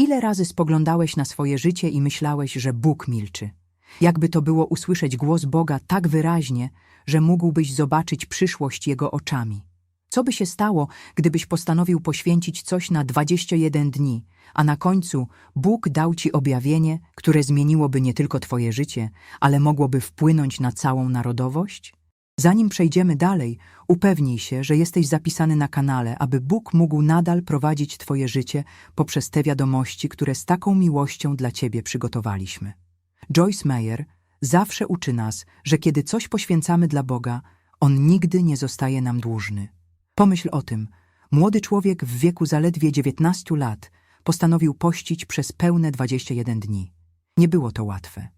Ile razy spoglądałeś na swoje życie i myślałeś, że Bóg milczy? Jakby to było usłyszeć głos Boga tak wyraźnie, że mógłbyś zobaczyć przyszłość Jego oczami. Co by się stało, gdybyś postanowił poświęcić coś na 21 dni, a na końcu Bóg dał ci objawienie, które zmieniłoby nie tylko twoje życie, ale mogłoby wpłynąć na całą narodowość? Zanim przejdziemy dalej, upewnij się, że jesteś zapisany na kanale, aby Bóg mógł nadal prowadzić twoje życie poprzez te wiadomości, które z taką miłością dla ciebie przygotowaliśmy. Joyce Meyer zawsze uczy nas, że kiedy coś poświęcamy dla Boga, On nigdy nie zostaje nam dłużny. Pomyśl o tym. Młody człowiek w wieku zaledwie 19 lat postanowił pościć przez pełne 21 dni. Nie było to łatwe.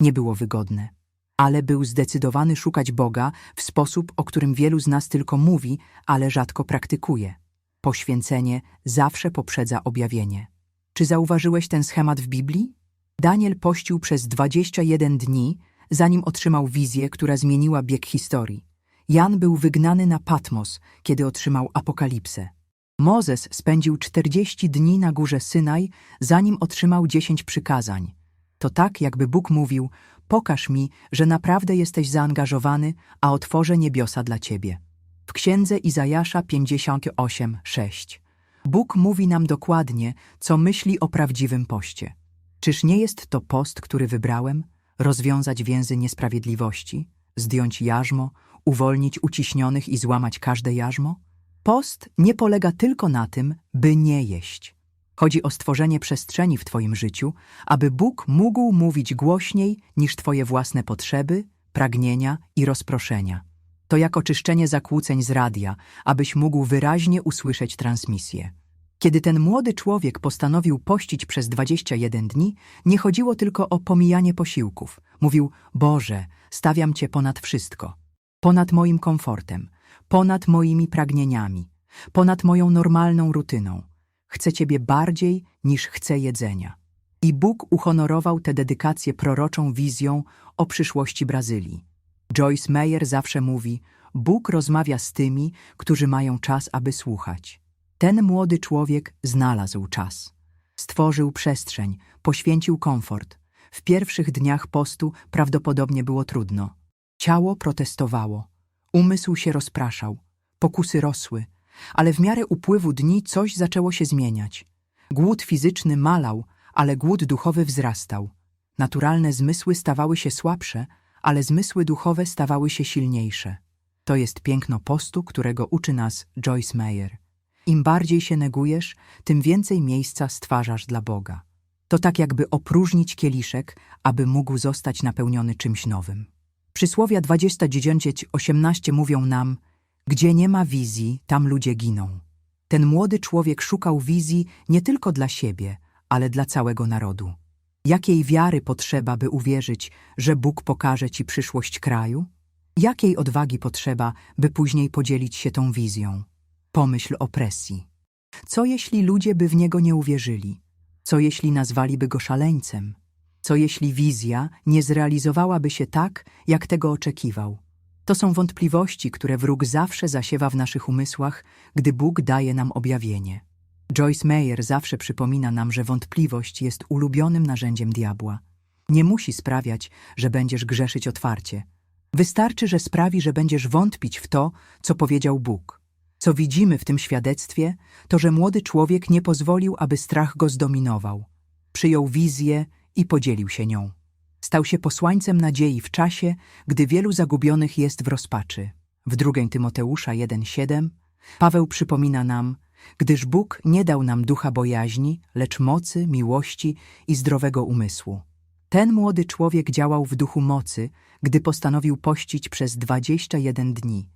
Nie było wygodne. Ale był zdecydowany szukać Boga w sposób, o którym wielu z nas tylko mówi, ale rzadko praktykuje. Poświęcenie zawsze poprzedza objawienie. Czy zauważyłeś ten schemat w Biblii? Daniel pościł przez 21 dni, zanim otrzymał wizję, która zmieniła bieg historii. Jan był wygnany na Patmos, kiedy otrzymał apokalipsę. Mozes spędził 40 dni na górze Synaj, zanim otrzymał 10 przykazań. To tak, jakby Bóg mówił: Pokaż mi, że naprawdę jesteś zaangażowany, a otworzę niebiosa dla ciebie. W księdze Izajasza 58:6 Bóg mówi nam dokładnie, co myśli o prawdziwym poście. Czyż nie jest to post, który wybrałem? Rozwiązać więzy niesprawiedliwości, zdjąć jarzmo, uwolnić uciśnionych i złamać każde jarzmo? Post nie polega tylko na tym, by nie jeść. Chodzi o stworzenie przestrzeni w Twoim życiu, aby Bóg mógł mówić głośniej niż Twoje własne potrzeby, pragnienia i rozproszenia. To jak oczyszczenie zakłóceń z radia, abyś mógł wyraźnie usłyszeć transmisję. Kiedy ten młody człowiek postanowił pościć przez 21 dni, nie chodziło tylko o pomijanie posiłków. Mówił: Boże, stawiam Cię ponad wszystko, ponad moim komfortem, ponad moimi pragnieniami, ponad moją normalną rutyną. Chcę Ciebie bardziej niż chcę jedzenia. I Bóg uhonorował tę dedykację proroczą wizją o przyszłości Brazylii. Joyce Meyer zawsze mówi: Bóg rozmawia z tymi, którzy mają czas, aby słuchać. Ten młody człowiek znalazł czas. Stworzył przestrzeń, poświęcił komfort. W pierwszych dniach postu prawdopodobnie było trudno. Ciało protestowało, umysł się rozpraszał, pokusy rosły, ale w miarę upływu dni coś zaczęło się zmieniać. Głód fizyczny malał, ale głód duchowy wzrastał. Naturalne zmysły stawały się słabsze, ale zmysły duchowe stawały się silniejsze. To jest piękno postu, którego uczy nas Joyce Meyer. Im bardziej się negujesz, tym więcej miejsca stwarzasz dla Boga. To tak jakby opróżnić kieliszek, aby mógł zostać napełniony czymś nowym. Przysłowia 29:18 mówią nam, gdzie nie ma wizji, tam ludzie giną. Ten młody człowiek szukał wizji nie tylko dla siebie, ale dla całego narodu. Jakiej wiary potrzeba, by uwierzyć, że Bóg pokaże ci przyszłość kraju? Jakiej odwagi potrzeba, by później podzielić się tą wizją? Pomyśl o presji. Co jeśli ludzie by w niego nie uwierzyli? Co jeśli nazwaliby go szaleńcem? Co jeśli wizja nie zrealizowałaby się tak, jak tego oczekiwał? To są wątpliwości, które wróg zawsze zasiewa w naszych umysłach, gdy Bóg daje nam objawienie. Joyce Meyer zawsze przypomina nam, że wątpliwość jest ulubionym narzędziem diabła. Nie musi sprawiać, że będziesz grzeszyć otwarcie. Wystarczy, że sprawi, że będziesz wątpić w to, co powiedział Bóg. Co widzimy w tym świadectwie, to że młody człowiek nie pozwolił, aby strach go zdominował. Przyjął wizję i podzielił się nią. Stał się posłańcem nadziei w czasie, gdy wielu zagubionych jest w rozpaczy. W 2 Tymoteusza 1,7 Paweł przypomina nam, gdyż Bóg nie dał nam ducha bojaźni, lecz mocy, miłości i zdrowego umysłu. Ten młody człowiek działał w duchu mocy, gdy postanowił pościć przez 21 dni.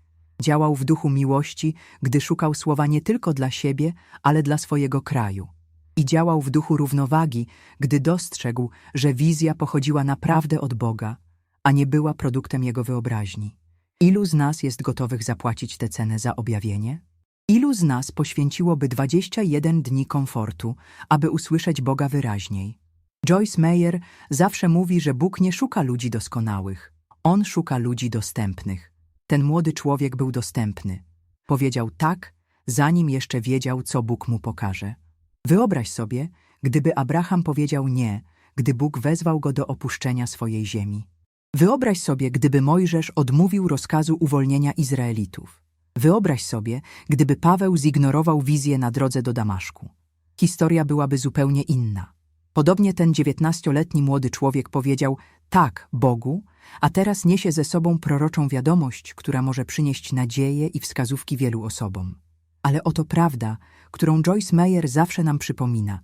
Działał w duchu miłości, gdy szukał słowa nie tylko dla siebie, ale dla swojego kraju. I działał w duchu równowagi, gdy dostrzegł, że wizja pochodziła naprawdę od Boga, a nie była produktem jego wyobraźni. Ilu z nas jest gotowych zapłacić tę cenę za objawienie? Ilu z nas poświęciłoby 21 dni komfortu, aby usłyszeć Boga wyraźniej? Joyce Meyer zawsze mówi, że Bóg nie szuka ludzi doskonałych. On szuka ludzi dostępnych. Ten młody człowiek był dostępny. Powiedział tak, zanim jeszcze wiedział, co Bóg mu pokaże. Wyobraź sobie, gdyby Abraham powiedział nie, gdy Bóg wezwał go do opuszczenia swojej ziemi. Wyobraź sobie, gdyby Mojżesz odmówił rozkazu uwolnienia Izraelitów. Wyobraź sobie, gdyby Paweł zignorował wizję na drodze do Damaszku. Historia byłaby zupełnie inna. Podobnie ten dziewiętnastoletni młody człowiek powiedział tak Bogu, a teraz niesie ze sobą proroczą wiadomość, która może przynieść nadzieję i wskazówki wielu osobom. Ale oto prawda, którą Joyce Meyer zawsze nam przypomina.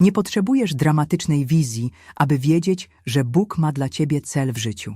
Nie potrzebujesz dramatycznej wizji, aby wiedzieć, że Bóg ma dla ciebie cel w życiu.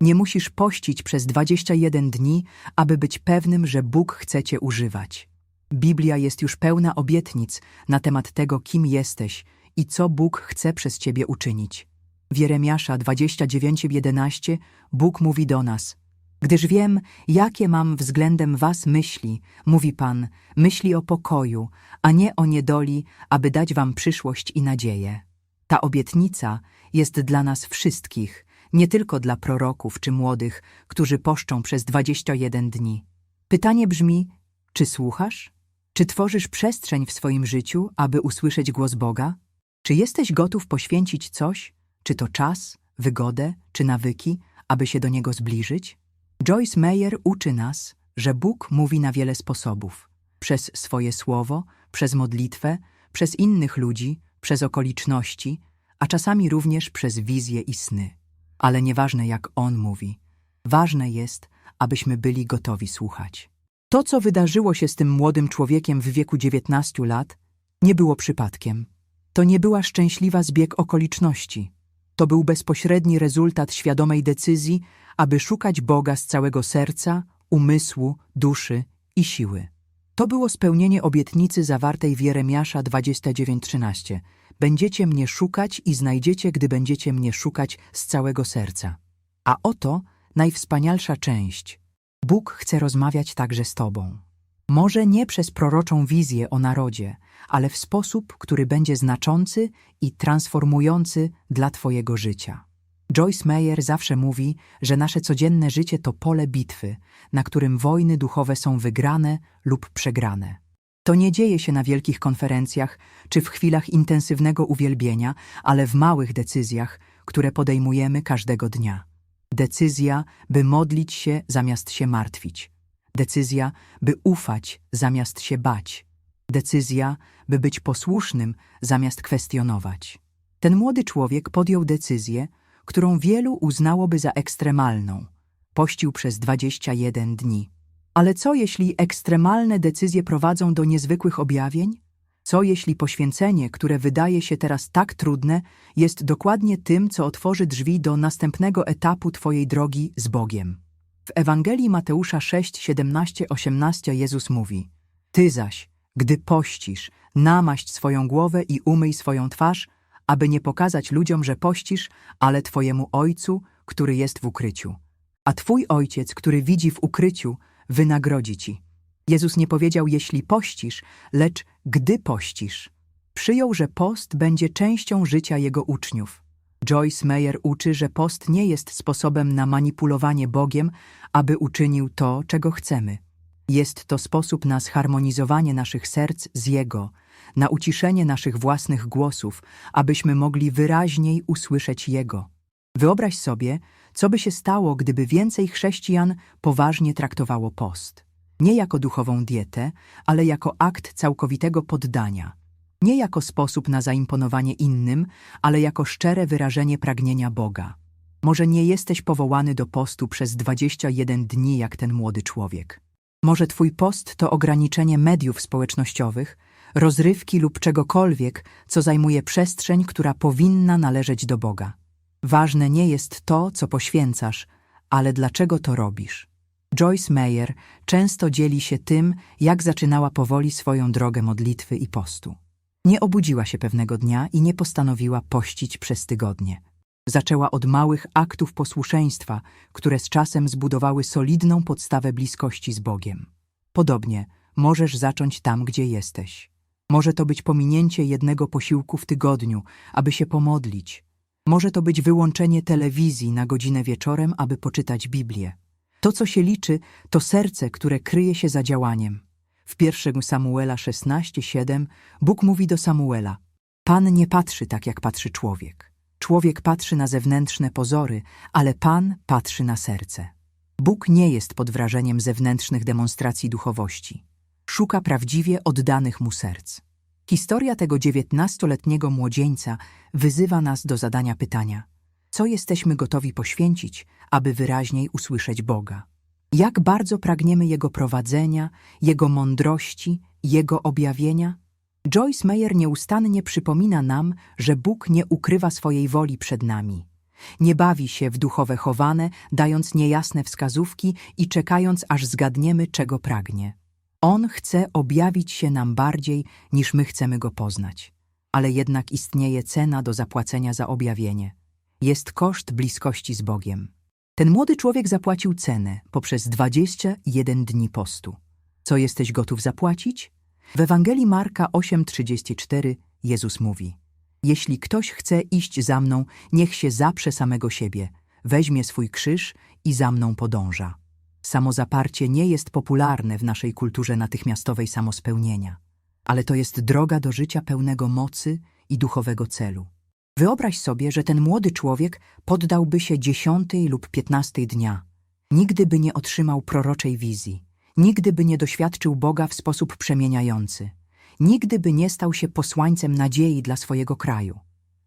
Nie musisz pościć przez 21 dni, aby być pewnym, że Bóg chce cię używać. Biblia jest już pełna obietnic na temat tego, kim jesteś i co Bóg chce przez ciebie uczynić. W Jeremiasza 29:11 Bóg mówi do nas: Gdyż wiem, jakie mam względem was myśli, mówi Pan, myśli o pokoju, a nie o niedoli, aby dać wam przyszłość i nadzieję. Ta obietnica jest dla nas wszystkich, nie tylko dla proroków czy młodych, którzy poszczą przez 21 dni. Pytanie brzmi: czy słuchasz? Czy tworzysz przestrzeń w swoim życiu, aby usłyszeć głos Boga? Czy jesteś gotów poświęcić coś, czy to czas, wygodę, czy nawyki, aby się do Niego zbliżyć? Joyce Meyer uczy nas, że Bóg mówi na wiele sposobów. Przez swoje słowo, przez modlitwę, przez innych ludzi, przez okoliczności, a czasami również przez wizje i sny. Ale nieważne jak On mówi, ważne jest, abyśmy byli gotowi słuchać. To, co wydarzyło się z tym młodym człowiekiem w wieku 19 lat, nie było przypadkiem. To nie była szczęśliwa zbieg okoliczności. To był bezpośredni rezultat świadomej decyzji, aby szukać Boga z całego serca, umysłu, duszy i siły. To było spełnienie obietnicy zawartej w Jeremiasza 29:13. Będziecie mnie szukać i znajdziecie, gdy będziecie mnie szukać z całego serca. A oto najwspanialsza część. Bóg chce rozmawiać także z Tobą. Może nie przez proroczą wizję o narodzie, ale w sposób, który będzie znaczący i transformujący dla Twojego życia. Joyce Meyer zawsze mówi, że nasze codzienne życie to pole bitwy, na którym wojny duchowe są wygrane lub przegrane. To nie dzieje się na wielkich konferencjach czy w chwilach intensywnego uwielbienia, ale w małych decyzjach, które podejmujemy każdego dnia. Decyzja, by modlić się zamiast się martwić. Decyzja, by ufać zamiast się bać. Decyzja, by być posłusznym zamiast kwestionować. Ten młody człowiek podjął decyzję, którą wielu uznałoby za ekstremalną. Pościł przez 21 dni. Ale co jeśli ekstremalne decyzje prowadzą do niezwykłych objawień? Co jeśli poświęcenie, które wydaje się teraz tak trudne, jest dokładnie tym, co otworzy drzwi do następnego etapu Twojej drogi z Bogiem? W Ewangelii Mateusza 6, 17, 18 Jezus mówi: Ty zaś, gdy pościsz, namaść swoją głowę i umyj swoją twarz, aby nie pokazać ludziom, że pościsz, ale Twojemu Ojcu, który jest w ukryciu. A Twój Ojciec, który widzi w ukryciu, wynagrodzi Ci. Jezus nie powiedział, jeśli pościsz, lecz gdy pościsz. Przyjął, że post będzie częścią życia Jego uczniów. Joyce Meyer uczy, że post nie jest sposobem na manipulowanie Bogiem, aby uczynił to, czego chcemy. Jest to sposób na zharmonizowanie naszych serc z Jego, na uciszenie naszych własnych głosów, abyśmy mogli wyraźniej usłyszeć Jego. Wyobraź sobie, co by się stało, gdyby więcej chrześcijan poważnie traktowało post. Nie jako duchową dietę, ale jako akt całkowitego poddania. Nie jako sposób na zaimponowanie innym, ale jako szczere wyrażenie pragnienia Boga. Może nie jesteś powołany do postu przez 21 dni jak ten młody człowiek. Może twój post to ograniczenie mediów społecznościowych, rozrywki lub czegokolwiek, co zajmuje przestrzeń, która powinna należeć do Boga. Ważne nie jest to, co poświęcasz, ale dlaczego to robisz. Joyce Meyer często dzieli się tym, jak zaczynała powoli swoją drogę modlitwy i postu. Nie obudziła się pewnego dnia i nie postanowiła pościć przez tygodnie. Zaczęła od małych aktów posłuszeństwa, które z czasem zbudowały solidną podstawę bliskości z Bogiem. Podobnie możesz zacząć tam, gdzie jesteś. Może to być pominięcie jednego posiłku w tygodniu, aby się pomodlić. Może to być wyłączenie telewizji na godzinę wieczorem, aby poczytać Biblię. To, co się liczy, to serce, które kryje się za działaniem. W 1 Samuela 16:7 Bóg mówi do Samuela: Pan nie patrzy tak, jak patrzy człowiek. Człowiek patrzy na zewnętrzne pozory, ale Pan patrzy na serce. Bóg nie jest pod wrażeniem zewnętrznych demonstracji duchowości. Szuka prawdziwie oddanych mu serc. Historia tego dziewiętnastoletniego młodzieńca wyzywa nas do zadania pytania: co jesteśmy gotowi poświęcić, aby wyraźniej usłyszeć Boga? Jak bardzo pragniemy Jego prowadzenia, Jego mądrości, Jego objawienia? Joyce Meyer nieustannie przypomina nam, że Bóg nie ukrywa swojej woli przed nami. Nie bawi się w duchowe chowane, dając niejasne wskazówki i czekając, aż zgadniemy, czego pragnie. On chce objawić się nam bardziej, niż my chcemy Go poznać. Ale jednak istnieje cena do zapłacenia za objawienie. Jest koszt bliskości z Bogiem. Ten młody człowiek zapłacił cenę poprzez 21 dni postu. Co jesteś gotów zapłacić? W Ewangelii Marka 8:34 Jezus mówi: Jeśli ktoś chce iść za mną, niech się zaprze samego siebie, weźmie swój krzyż i za mną podąża. Samozaparcie nie jest popularne w naszej kulturze natychmiastowej samospełnienia, ale to jest droga do życia pełnego mocy i duchowego celu. Wyobraź sobie, że ten młody człowiek poddałby się dziesiątej lub piętnastej dnia. Nigdy by nie otrzymał proroczej wizji, nigdy by nie doświadczył Boga w sposób przemieniający, nigdy by nie stał się posłańcem nadziei dla swojego kraju.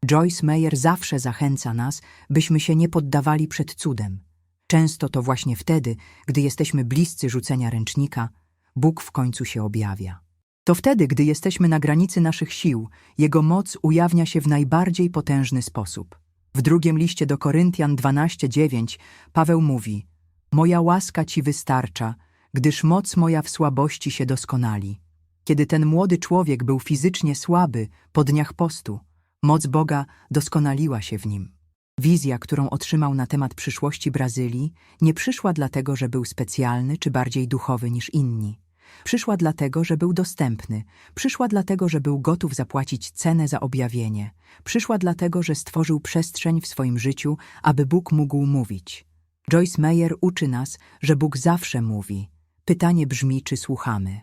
Joyce Meyer zawsze zachęca nas, byśmy się nie poddawali przed cudem. Często to właśnie wtedy, gdy jesteśmy bliscy rzucenia ręcznika, Bóg w końcu się objawia. To wtedy, gdy jesteśmy na granicy naszych sił, Jego moc ujawnia się w najbardziej potężny sposób. W drugim liście do Koryntian 12:9 Paweł mówi: Moja łaska ci wystarcza, gdyż moc moja w słabości się doskonali. Kiedy ten młody człowiek był fizycznie słaby po dniach postu, moc Boga doskonaliła się w nim. Wizja, którą otrzymał na temat przyszłości Brazylii, nie przyszła dlatego, że był specjalny czy bardziej duchowy niż inni. Przyszła dlatego, że był dostępny. Przyszła dlatego, że był gotów zapłacić cenę za objawienie. Przyszła dlatego, że stworzył przestrzeń w swoim życiu, aby Bóg mógł mówić. Joyce Meyer uczy nas, że Bóg zawsze mówi. Pytanie brzmi, czy słuchamy.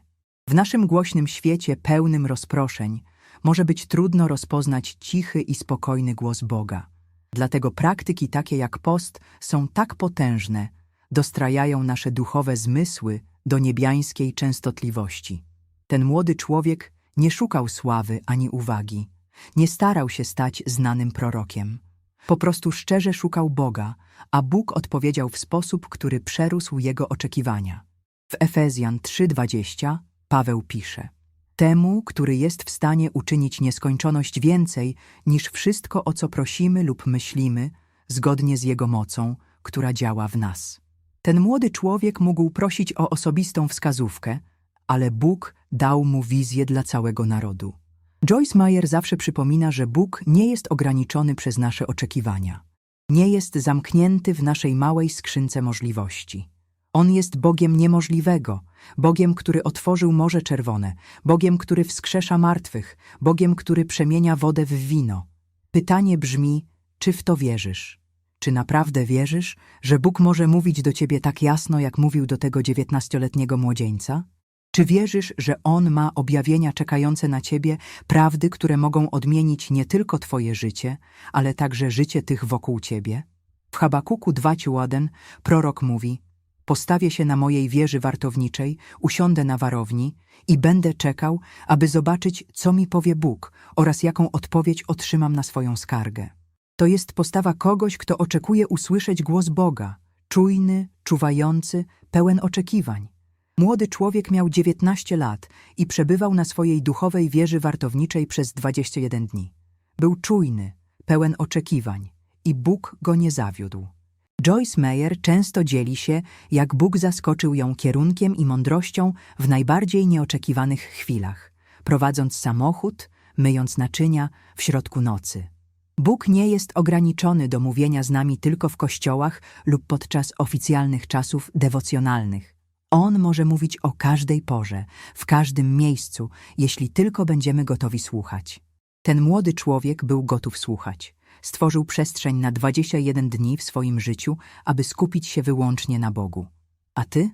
W naszym głośnym świecie pełnym rozproszeń może być trudno rozpoznać cichy i spokojny głos Boga. Dlatego praktyki takie jak post są tak potężne, dostrajają nasze duchowe zmysły do niebiańskiej częstotliwości. Ten młody człowiek nie szukał sławy ani uwagi, nie starał się stać znanym prorokiem. Po prostu szczerze szukał Boga, a Bóg odpowiedział w sposób, który przerósł jego oczekiwania. W Efezjan 3:20 Paweł pisze: Temu, który jest w stanie uczynić nieskończoność więcej niż wszystko, o co prosimy lub myślimy, zgodnie z jego mocą, która działa w nas. Ten młody człowiek mógł prosić o osobistą wskazówkę, ale Bóg dał mu wizję dla całego narodu. Joyce Meyer zawsze przypomina, że Bóg nie jest ograniczony przez nasze oczekiwania. Nie jest zamknięty w naszej małej skrzynce możliwości. On jest Bogiem niemożliwego, Bogiem, który otworzył Morze Czerwone, Bogiem, który wskrzesza martwych, Bogiem, który przemienia wodę w wino. Pytanie brzmi, czy w to wierzysz? Czy naprawdę wierzysz, że Bóg może mówić do ciebie tak jasno, jak mówił do tego dziewiętnastoletniego młodzieńca? Czy wierzysz, że On ma objawienia czekające na ciebie, prawdy, które mogą odmienić nie tylko twoje życie, ale także życie tych wokół ciebie? W Habakuku 2:1 prorok mówi: Postawię się na mojej wieży wartowniczej, usiądę na warowni i będę czekał, aby zobaczyć, co mi powie Bóg oraz jaką odpowiedź otrzymam na swoją skargę. To jest postawa kogoś, kto oczekuje usłyszeć głos Boga, czujny, czuwający, pełen oczekiwań. Młody człowiek miał 19 lat i przebywał na swojej duchowej wieży wartowniczej przez 21 dni. Był czujny, pełen oczekiwań i Bóg go nie zawiódł. Joyce Meyer często dzieli się, jak Bóg zaskoczył ją kierunkiem i mądrością w najbardziej nieoczekiwanych chwilach, prowadząc samochód, myjąc naczynia w środku nocy. Bóg nie jest ograniczony do mówienia z nami tylko w kościołach lub podczas oficjalnych czasów dewocjonalnych. On może mówić o każdej porze, w każdym miejscu, jeśli tylko będziemy gotowi słuchać. Ten młody człowiek był gotów słuchać. Stworzył przestrzeń na 21 dni w swoim życiu, aby skupić się wyłącznie na Bogu. A ty?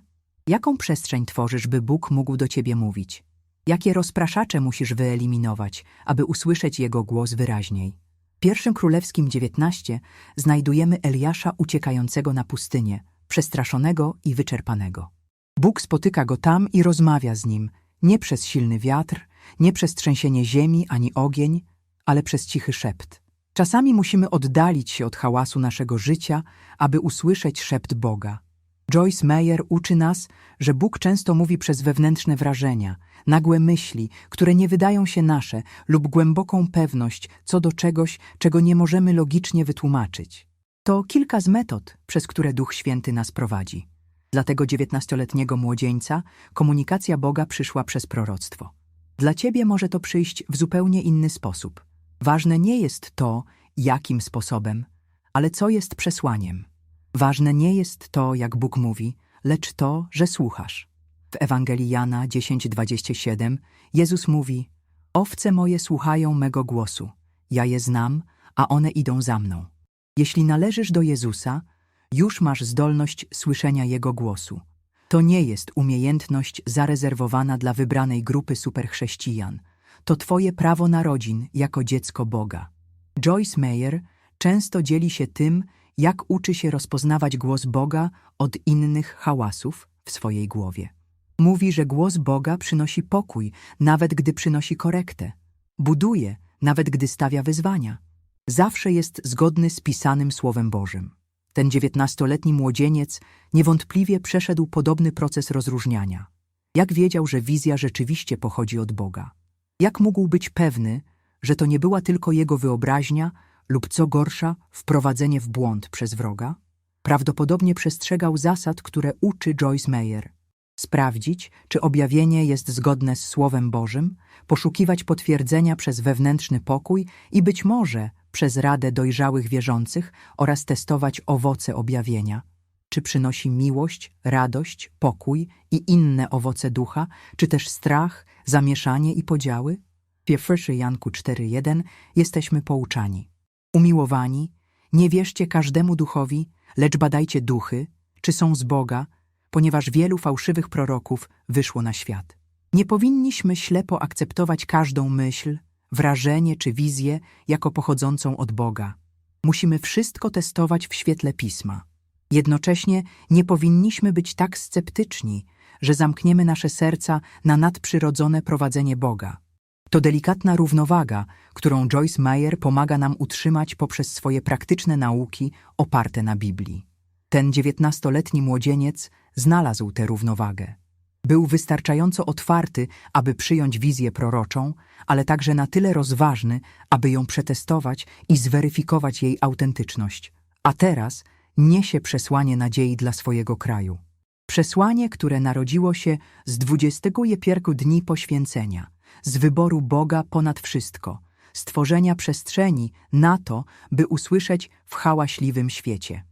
Jaką przestrzeń tworzysz, by Bóg mógł do ciebie mówić? Jakie rozpraszacze musisz wyeliminować, aby usłyszeć jego głos wyraźniej? Pierwszym królewskim 19 znajdujemy Eliasza uciekającego na pustynię, przestraszonego i wyczerpanego. Bóg spotyka go tam i rozmawia z nim, nie przez silny wiatr, nie przez trzęsienie ziemi ani ogień, ale przez cichy szept. Czasami musimy oddalić się od hałasu naszego życia, aby usłyszeć szept Boga. Joyce Meyer uczy nas, że Bóg często mówi przez wewnętrzne wrażenia, nagłe myśli, które nie wydają się nasze, lub głęboką pewność co do czegoś, czego nie możemy logicznie wytłumaczyć. To kilka z metod, przez które Duch Święty nas prowadzi. Dla tego dziewiętnastoletniego młodzieńca komunikacja Boga przyszła przez proroctwo. Dla ciebie może to przyjść w zupełnie inny sposób. Ważne nie jest to, jakim sposobem, ale co jest przesłaniem. Ważne nie jest to, jak Bóg mówi, lecz to, że słuchasz. W Ewangelii Jana 10:27 Jezus mówi: Owce moje słuchają mego głosu. Ja je znam, a one idą za mną. Jeśli należysz do Jezusa, już masz zdolność słyszenia Jego głosu. To nie jest umiejętność zarezerwowana dla wybranej grupy superchrześcijan. To Twoje prawo narodzin jako dziecko Boga. Joyce Meyer często dzieli się tym, jak uczy się rozpoznawać głos Boga od innych hałasów w swojej głowie. Mówi, że głos Boga przynosi pokój, nawet gdy przynosi korektę. Buduje, nawet gdy stawia wyzwania. Zawsze jest zgodny z pisanym Słowem Bożym. Ten dziewiętnastoletni młodzieniec niewątpliwie przeszedł podobny proces rozróżniania. Jak wiedział, że wizja rzeczywiście pochodzi od Boga? Jak mógł być pewny, że to nie była tylko jego wyobraźnia lub co gorsza, wprowadzenie w błąd przez wroga? Prawdopodobnie przestrzegał zasad, które uczy Joyce Meyer. Sprawdzić, czy objawienie jest zgodne z Słowem Bożym, poszukiwać potwierdzenia przez wewnętrzny pokój i być może przez radę dojrzałych wierzących oraz testować owoce objawienia. Czy przynosi miłość, radość, pokój i inne owoce ducha, czy też strach, zamieszanie i podziały? W 1 Janku 4.1 jesteśmy pouczani. Umiłowani, nie wierzcie każdemu duchowi, lecz badajcie duchy, czy są z Boga, ponieważ wielu fałszywych proroków wyszło na świat. Nie powinniśmy ślepo akceptować każdą myśl, wrażenie czy wizję jako pochodzącą od Boga. Musimy wszystko testować w świetle Pisma. Jednocześnie nie powinniśmy być tak sceptyczni, że zamkniemy nasze serca na nadprzyrodzone prowadzenie Boga. To delikatna równowaga, którą Joyce Meyer pomaga nam utrzymać poprzez swoje praktyczne nauki oparte na Biblii. Ten dziewiętnastoletni młodzieniec znalazł tę równowagę. Był wystarczająco otwarty, aby przyjąć wizję proroczą, ale także na tyle rozważny, aby ją przetestować i zweryfikować jej autentyczność. A teraz niesie przesłanie nadziei dla swojego kraju. Przesłanie, które narodziło się z 21 dni poświęcenia, z wyboru Boga ponad wszystko, stworzenia przestrzeni na to, by usłyszeć w hałaśliwym świecie.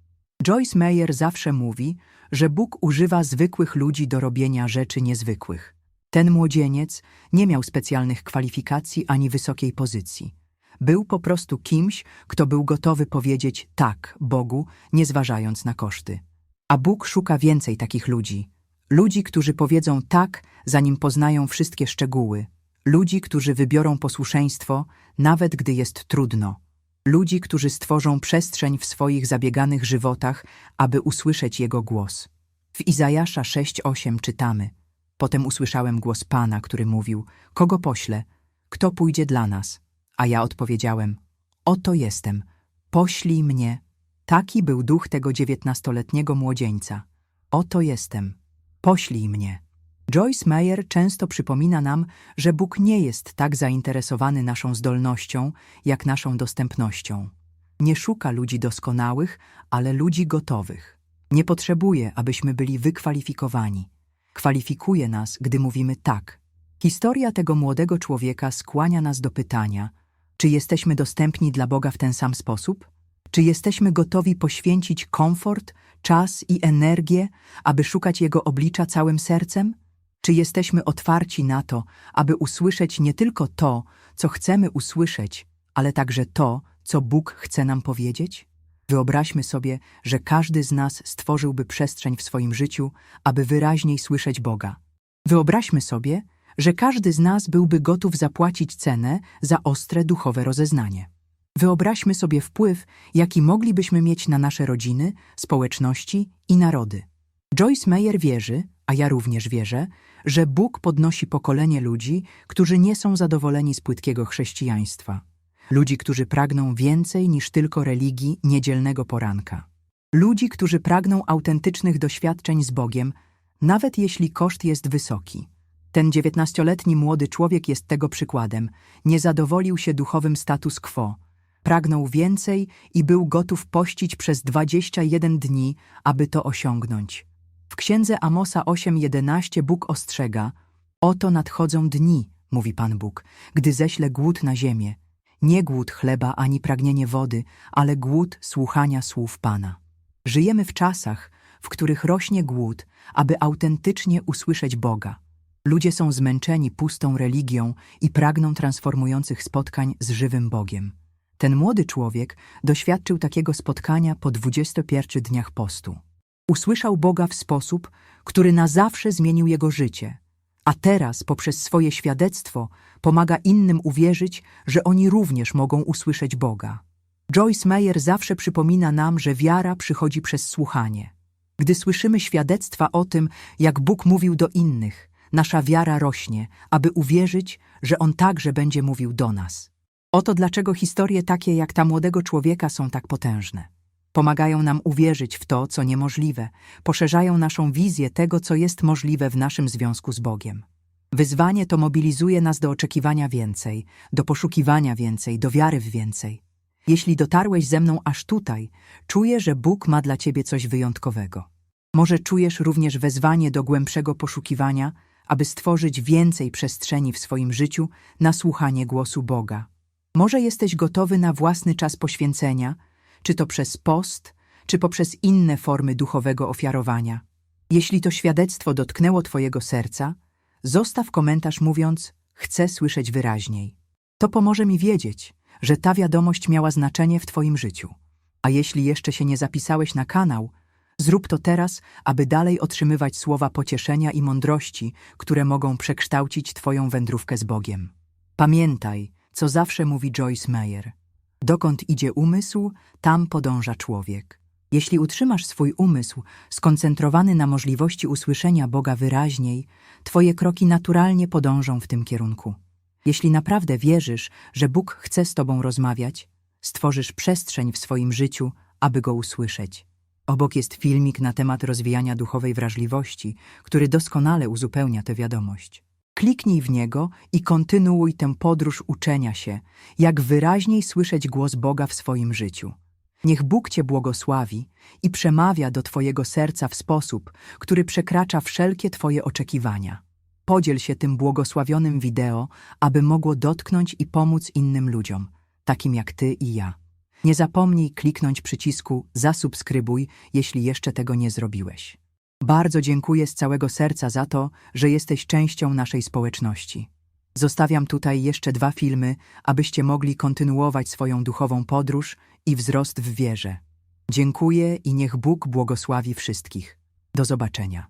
Joyce Meyer zawsze mówi, że Bóg używa zwykłych ludzi do robienia rzeczy niezwykłych. Ten młodzieniec nie miał specjalnych kwalifikacji ani wysokiej pozycji. Był po prostu kimś, kto był gotowy powiedzieć tak Bogu, nie zważając na koszty. A Bóg szuka więcej takich ludzi. Ludzi, którzy powiedzą tak, zanim poznają wszystkie szczegóły. Ludzi, którzy wybiorą posłuszeństwo, nawet gdy jest trudno. Ludzi, którzy stworzą przestrzeń w swoich zabieganych żywotach, aby usłyszeć Jego głos. W Izajasza 6:8 czytamy: Potem usłyszałem głos Pana, który mówił: Kogo poślę? Kto pójdzie dla nas? A ja odpowiedziałem: Oto jestem, poślij mnie. Taki był duch tego dziewiętnastoletniego młodzieńca. Oto jestem, poślij mnie. Joyce Meyer często przypomina nam, że Bóg nie jest tak zainteresowany naszą zdolnością, jak naszą dostępnością. Nie szuka ludzi doskonałych, ale ludzi gotowych. Nie potrzebuje, abyśmy byli wykwalifikowani. Kwalifikuje nas, gdy mówimy tak. Historia tego młodego człowieka skłania nas do pytania, czy jesteśmy dostępni dla Boga w ten sam sposób? Czy jesteśmy gotowi poświęcić komfort, czas i energię, aby szukać Jego oblicza całym sercem? Czy jesteśmy otwarci na to, aby usłyszeć nie tylko to, co chcemy usłyszeć, ale także to, co Bóg chce nam powiedzieć? Wyobraźmy sobie, że każdy z nas stworzyłby przestrzeń w swoim życiu, aby wyraźniej słyszeć Boga. Wyobraźmy sobie, że każdy z nas byłby gotów zapłacić cenę za ostre duchowe rozeznanie. Wyobraźmy sobie wpływ, jaki moglibyśmy mieć na nasze rodziny, społeczności i narody. Joyce Meyer wierzy, a ja również wierzę, że Bóg podnosi pokolenie ludzi, którzy nie są zadowoleni z płytkiego chrześcijaństwa. Ludzi, którzy pragną więcej niż tylko religii niedzielnego poranka. Ludzi, którzy pragną autentycznych doświadczeń z Bogiem, nawet jeśli koszt jest wysoki. Ten dziewiętnastoletni młody człowiek jest tego przykładem. Nie zadowolił się duchowym status quo. Pragnął więcej i był gotów pościć przez 21 dni, aby to osiągnąć. W księdze Amosa 8:11 Bóg ostrzega: Oto nadchodzą dni, mówi Pan Bóg, gdy ześlę głód na ziemię. Nie głód chleba ani pragnienie wody, ale głód słuchania słów Pana. Żyjemy w czasach, w których rośnie głód, aby autentycznie usłyszeć Boga. Ludzie są zmęczeni pustą religią i pragną transformujących spotkań z żywym Bogiem. Ten młody człowiek doświadczył takiego spotkania po 21 dniach postu. Usłyszał Boga w sposób, który na zawsze zmienił jego życie, a teraz poprzez swoje świadectwo pomaga innym uwierzyć, że oni również mogą usłyszeć Boga. Joyce Meyer zawsze przypomina nam, że wiara przychodzi przez słuchanie. Gdy słyszymy świadectwa o tym, jak Bóg mówił do innych, nasza wiara rośnie, aby uwierzyć, że On także będzie mówił do nas. Oto dlaczego historie takie jak ta młodego człowieka są tak potężne. Pomagają nam uwierzyć w to, co niemożliwe, poszerzają naszą wizję tego, co jest możliwe w naszym związku z Bogiem. Wyzwanie to mobilizuje nas do oczekiwania więcej, do poszukiwania więcej, do wiary w więcej. Jeśli dotarłeś ze mną aż tutaj, czuję, że Bóg ma dla ciebie coś wyjątkowego. Może czujesz również wezwanie do głębszego poszukiwania, aby stworzyć więcej przestrzeni w swoim życiu na słuchanie głosu Boga. Może jesteś gotowy na własny czas poświęcenia, czy to przez post, czy poprzez inne formy duchowego ofiarowania. Jeśli to świadectwo dotknęło Twojego serca, zostaw komentarz mówiąc: Chcę słyszeć wyraźniej. To pomoże mi wiedzieć, że ta wiadomość miała znaczenie w Twoim życiu. A jeśli jeszcze się nie zapisałeś na kanał, zrób to teraz, aby dalej otrzymywać słowa pocieszenia i mądrości, które mogą przekształcić Twoją wędrówkę z Bogiem. Pamiętaj, co zawsze mówi Joyce Meyer. Dokąd idzie umysł, tam podąża człowiek. Jeśli utrzymasz swój umysł skoncentrowany na możliwości usłyszenia Boga wyraźniej, Twoje kroki naturalnie podążą w tym kierunku. Jeśli naprawdę wierzysz, że Bóg chce z Tobą rozmawiać, stworzysz przestrzeń w swoim życiu, aby Go usłyszeć. Obok jest filmik na temat rozwijania duchowej wrażliwości, który doskonale uzupełnia tę wiadomość. Kliknij w niego i kontynuuj tę podróż uczenia się, jak wyraźniej słyszeć głos Boga w swoim życiu. Niech Bóg Cię błogosławi i przemawia do Twojego serca w sposób, który przekracza wszelkie Twoje oczekiwania. Podziel się tym błogosławionym wideo, aby mogło dotknąć i pomóc innym ludziom, takim jak Ty i ja. Nie zapomnij kliknąć przycisku zasubskrybuj, jeśli jeszcze tego nie zrobiłeś. Bardzo dziękuję z całego serca za to, że jesteś częścią naszej społeczności. Zostawiam tutaj jeszcze dwa filmy, abyście mogli kontynuować swoją duchową podróż i wzrost w wierze. Dziękuję i niech Bóg błogosławi wszystkich. Do zobaczenia.